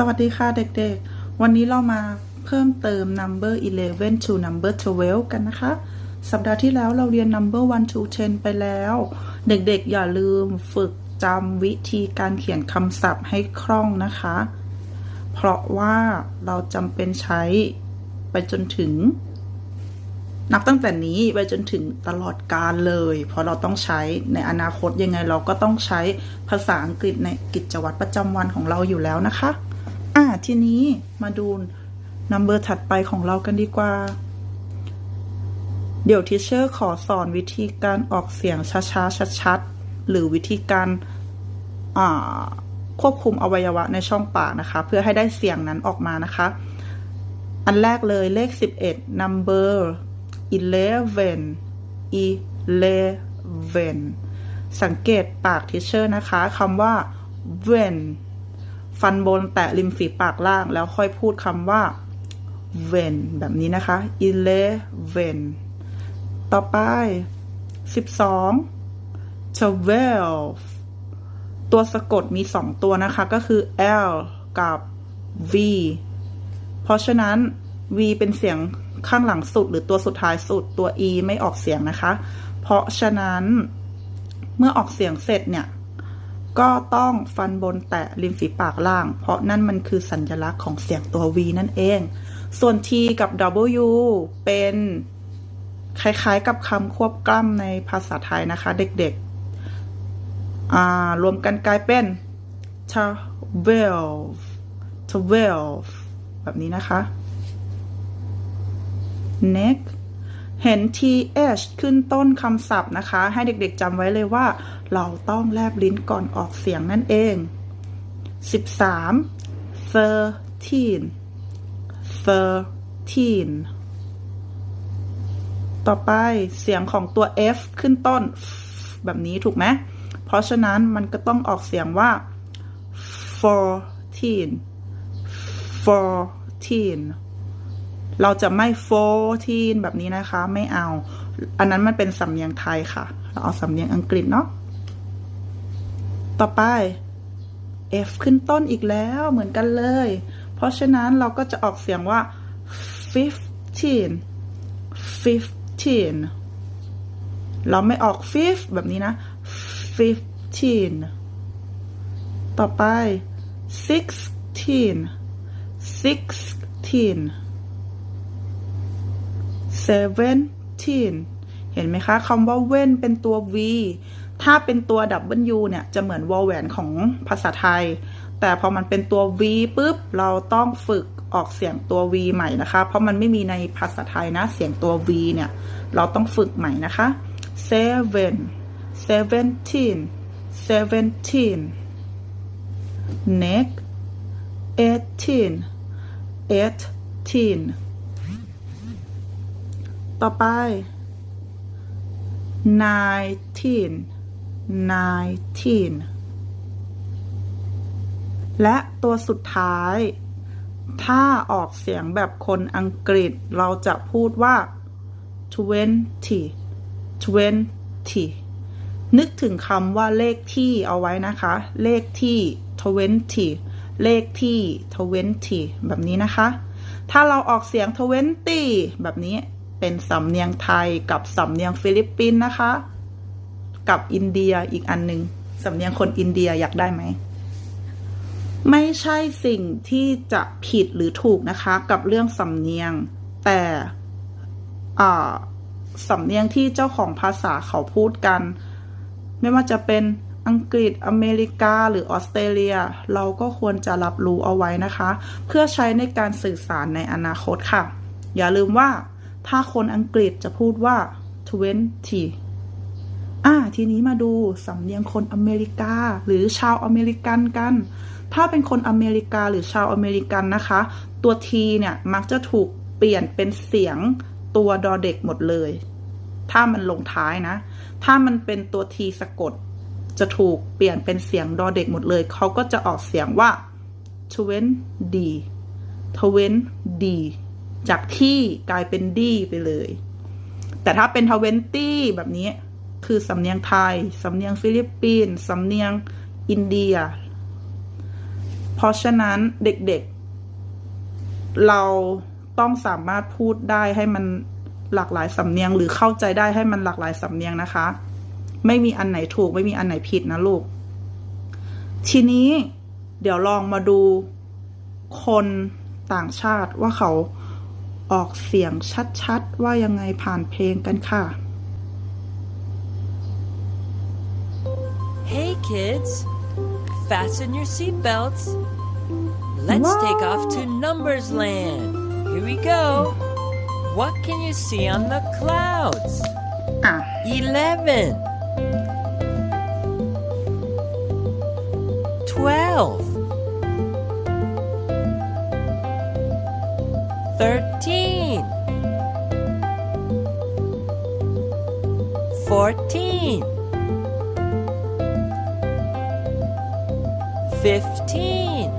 สวัสดีค่ะเด็กๆ วันนี้เรามาเพิ่มเติม number 11 to number 12 กันนะคะ สัปดาห์ที่แล้วเราเรียน number 1 to 10 ไปแล้ว เด็กๆ อย่าลืมฝึกจำวิธีการเขียนคำศัพท์ให้คล่องนะคะ เพราะว่าเราจำเป็นใช้ไปจนถึง นับตั้งแต่นี้ไปจนถึงตลอดกาลเลย เพราะเราต้องใช้ในอนาคตยังไงเราก็ต้องใช้ภาษาอังกฤษในกิจวัตรประจำวันของเราอยู่แล้วนะคะ ทีนี้มาดูนัมเบอร์ถัดไปของเรากันดีกว่า เดี๋ยวทิเชอร์ขอสอนวิธีการออกเสียงช้าๆชัดๆหรือวิธีการาควบคุมอวัยวะในช่องปากนะคะ เพื่อให้ได้เสียงนั้นออกมานะคะ อันแรกเลยเลข 11 number 11 11สังเกตปากทิเชอร์นะคะคำว่า when ฟันบนแตะริมฝีปากล่าง แล้วค่อยพูดคำว่า when แบบนี้นะคะ eleven ต่อไป 12 twelve ตัวสะกดมีสองตัวนะคะ ก็คือ L กับ V เพราะฉะนั้น V เป็นเสียงข้างหลังสุดหรือตัวสุดท้ายสุดตัว E ไม่ออกเสียงนะคะ เพราะฉะนั้นเมื่อออกเสียงเสร็จเนี่ย ก็ต้องฟันบนแตะริมฝีปากล่าง เพราะนั่นมันคือสัญลักษณ์ของเสียงตัว V นั่นเอง ส่วน T กับ W เป็นคล้ายๆกับคำควบกล้ำในภาษาไทยนะคะ เด็กๆรวมกันกลายเป็น twelve twelve แบบนี้นะคะ next เห็น th ขึ้นต้นคำศัพท์นะคะ ให้เด็กๆจำไว้เลยว่า เราต้องแลบลิ้นก่อนออกเสียงนั่นเอง 13 thirteen thirteen ต่อไปเสียงของตัว f ขึ้นต้น แบบนี้ถูกไหม เพราะฉะนั้นมันก็ต้องออกเสียงว่า fourteen fourteen เราจะไม่ fourteen แบบนี้นะคะ ไม่เอา อันนั้นมันเป็นสำเนียงไทยค่ะ เราเอาสำเนียงอังกฤษเนาะ ต่อไป F ขึ้นต้นอีกแล้วเหมือนกันเลย เพราะฉะนั้นเราก็จะออกเสียงว่า fifteen fifteen เราไม่ออก fifth แบบนี้นะ fifteen ต่อไป sixteen sixteen seventeen เห็นไหมคะคำว่าเว้นเป็นตัว v ถ้าเป็นตัว w เนี่ย จะเหมือนวอลแหวนของภาษาไทย แต่พอมันเป็นตัว v ปุ๊บ เราต้องฝึกออกเสียงตัว v ใหม่นะคะ เพราะมันไม่มีในภาษาไทยนะ เสียงตัว v เนี่ย เราต้องฝึกใหม่นะคะ seven seventeen seventeen next eighteen eighteen ต่อไป nineteen nineteen และตัวสุดท้าย ถ้าออกเสียงแบบคนอังกฤษเราจะพูดว่า twenty twenty นึกถึงคำว่าเลขที่เอาไว้นะคะ เลขที่ twenty เลขที่ twenty แบบนี้นะคะ ถ้าเราออกเสียง twenty แบบนี้เป็นสำเนียงไทยกับสำเนียงฟิลิปปินส์นะคะ กับอินเดียอีกอันหนึ่งสำเนียงคนอินเดียอยากได้ไหม ไม่ใช่สิ่งที่จะผิดหรือถูกนะคะ กับเรื่องสำเนียง แต่สำเนียงที่เจ้าของภาษาเขาพูดกัน ไม่ว่าจะเป็นอังกฤษอเมริกาหรือออสเตรเลีย เราก็ควรจะรับรู้เอาไว้นะคะ เพื่อใช้ในการสื่อสารในอนาคตค่ะ อย่าลืมว่าถ้าคนอังกฤษจะพูดว่า twenty อ่าทีนี้มาดูสำเนียงคนอเมริกา หรือชาวอเมริกันกัน ถ้าเป็นคนอเมริกาหรือชาวอเมริกันนะคะ ตัว t เนี่ยมักจะถูกเปลี่ยนเป็นเสียงตัวดอเด็กหมดเลย ถ้ามันลงท้ายนะ ถ้ามันเป็นตัว t สะกด จะถูกเปลี่ยนเป็นเสียงดอเด็กหมดเลย เขาก็จะออกเสียงว่า twenty twenty จากที่กลายเป็นดีไปเลย แต่ถ้าเป็นทเวนตี้แบบนี้ คือสำเนียงไทย สำเนียงฟิลิปปินส์ สำเนียงอินเดีย เพราะฉะนั้นเด็กๆ เราต้องสามารถพูดได้ให้มันหลากหลายสำเนียง หรือเข้าใจได้ให้มันหลากหลายสำเนียงนะคะ ไม่มีอันไหนถูกไม่มีอันไหนผิดนะลูก ทีนี้เดี๋ยวลองมาดูคนต่างชาติว่าเขาออกเสียงชัดๆ ว่ายังไงผ่านเพลงกันค่ะ Hey kids, fasten your seatbelts. Let's take off to Numbers Land. Here we go. What can you see on the clouds? อ่ะ Eleven. Twelve. Thirteen. Fourteen. Fifteen.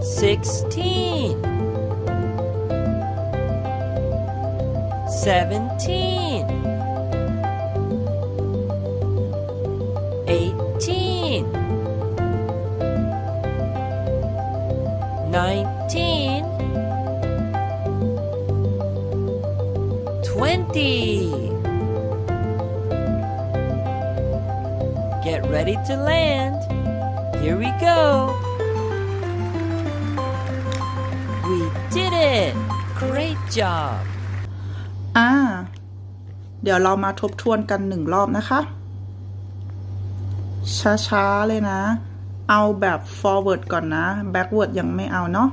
Sixteen. Seventeen. Eighteen. Nineteen. Twenty. Ready to land. Here we go. We did it! Great job! อ่า เดี๋ยวเรามาทบทวนกันหนึ่งรอบนะคะ ช้าๆ เลยนะ เอาแบบ forward ก่อนนะ backward ยังไม่เอาเนาะ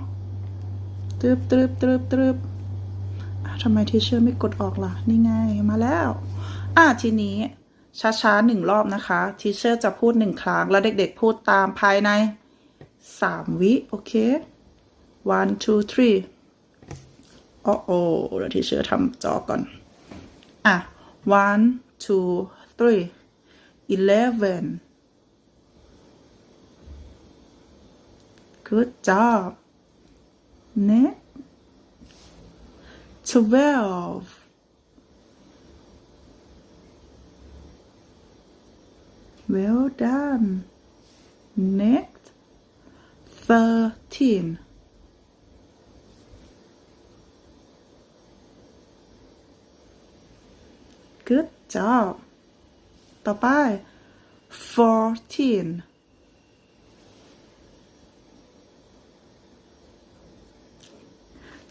ตรึบตรึบตรึบตรึบทำไมทีเชอร์ไม่กดออกล่ะ นี่ไง มาแล้ว อะทีนี้ ช้าๆหนึ่งรอบนะคะทีเชอร์จะพูดหนึ่งครั้ง แล้วเด็กๆพูดตามภายในสามวิ โอเค one two three โอ้โอ้เดี๋ยวทีเชอร์ทำจอก่อน อะ one two three eleven good job next twelve well done next thirteen Good job ต่อไป fourteen.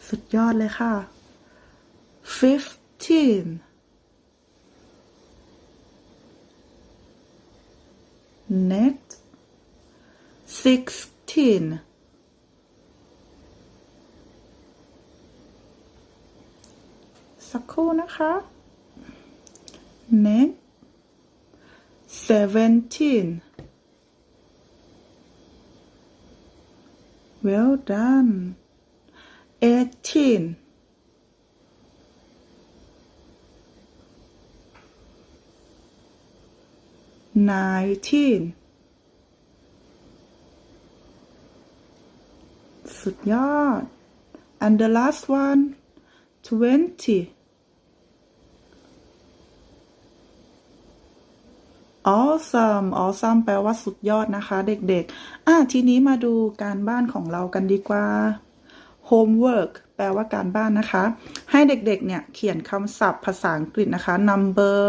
สุดยอดเลยค่ะ fifteen next sixteen ๆสักครู่นะคะ next seventeen well done eighteen nineteen สุดยอด and the last one twenty awesome awesome แปลว่าสุดยอดนะคะ เด็กๆ อะ ทีนี้มาดูการบ้านของเรากันดีกว่า homework แปลว่าการบ้านนะคะ ให้เด็กๆ เนี่ย เขียนคำศัพท์ภาษาอังกฤษนะคะ number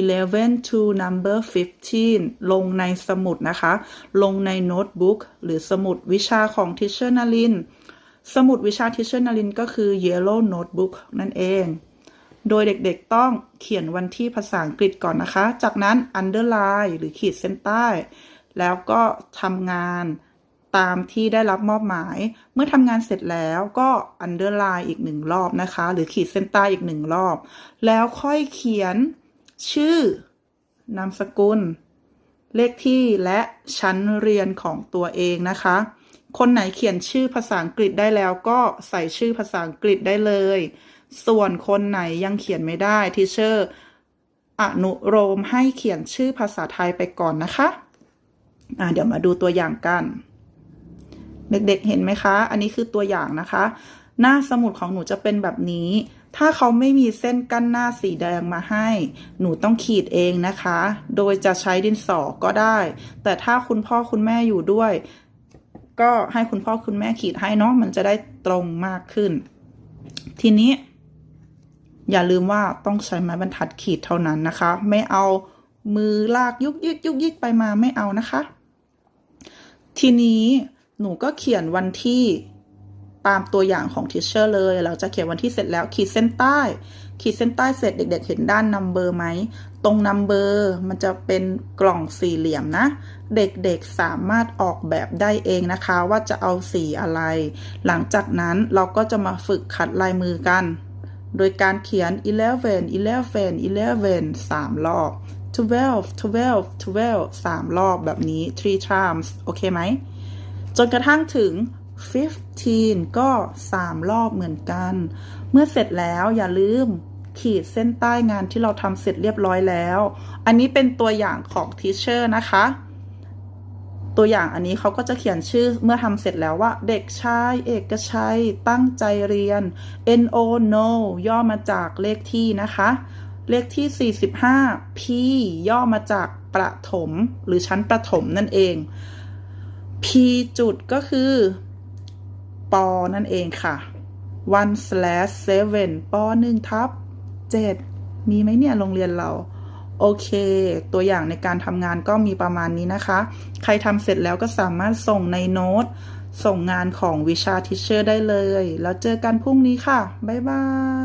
11 to number 15 ลงในสมุดนะคะ ลงในโน้ตบุ๊กหรือสมุดวิชาของ Teacher นลินสมุดวิชา Teacher นลินก็คือ yellow notebook นั่นเอง โดยเด็กๆ ต้องเขียนวันที่ภาษาอังกฤษก่อนนะคะ จากนั้น underline หรือขีดเส้นใต้ แล้วก็ทำงาน ตามที่ได้รับมอบหมาย เมื่อทำงานเสร็จแล้วก็ underline อีกหนึ่งรอบนะคะ หรือขีดเส้นใต้อีกหนึ่งรอบ แล้วค่อยเขียนชื่อนามสกุล เลขที่และชั้นเรียนของตัวเองนะคะ คนไหนเขียนชื่อภาษาอังกฤษได้แล้วก็ใส่ชื่อภาษาอังกฤษได้เลย ส่วนคนไหนยังเขียนไม่ได้ทีเชอร์อนุโลมให้เขียนชื่อภาษาไทยไปก่อนนะคะ เดี๋ยวมาดูตัวอย่างกัน เด็กๆเห็นไหมคะ อันนี้คือตัวอย่างนะคะ หน้าสมุดของหนูจะเป็นแบบนี้ ถ้าเขาไม่มีเส้นกั้นหน้าสีแดงมาให้ หนูต้องขีดเองนะคะ โดยจะใช้ดินสอก็ได้ แต่ถ้าคุณพ่อคุณแม่อยู่ด้วย ก็ให้คุณพ่อคุณแม่ขีดให้เนาะมันจะได้ตรงมากขึ้น ทีนี้ อย่าลืมว่าต้องใช้ไม้บรรทัดขีดเท่านั้นนะคะ ไม่เอามือลากยุกยิกยุกยิกไปมาไม่เอานะคะ ทีนี้ หนูก็เขียนวันที่ตามตัวอย่างของทิชเชอร์เลยเราจะเขียนวันที่เสร็จแล้วขีดเส้นใต้ ขีดเส้นใต้เสร็จเด็ก ๆ เห็นด้านนัมเบอร์ไหม ตรงนัมเบอร์มันจะเป็นกล่องสี่เหลี่ยมนะ เด็กๆสามารถออกแบบได้เองนะคะ ว่าจะเอาสีอะไร หลังจากนั้นเราก็จะมาฝึกขัดลายมือกัน โดยการเขียน eleven eleven eleven สามรอบ twelve twelve twelve สามรอบแบบนี้ three times โอเคไหม จนกระทั่งถึง 15 ก็ 3 รอบเหมือนกัน เมื่อเสร็จแล้วอย่าลืมขีดเส้นใต้งานที่เราทำเสร็จเรียบร้อยแล้ว อันนี้เป็นตัวอย่างของทีเชอร์นะคะ ตัวอย่างอันนี้เขาก็จะเขียนชื่อเมื่อทำเสร็จแล้วว่า เด็กชายเอกชัย ตั้งใจเรียน no no ย่อมาจากเลขที่นะคะ เลขที่ 45 p ย่อมาจากประถม หรือชั้นประถมนั่นเอง p จุดก็คือปอนั่นเองค่ะ one slash seven ปอหนึ่งทับเจ็ดมีไหมเนี่ยโรงเรียนเรา โอเค ตัวอย่างในการทำงานก็มีประมาณนี้นะคะ ใครทำเสร็จแล้วก็สามารถส่งในโน้ต ส่งงานของวิชาทิเชอร์ได้เลย แล้วเจอกันพรุ่งนี้ค่ะ บ๊ายบาย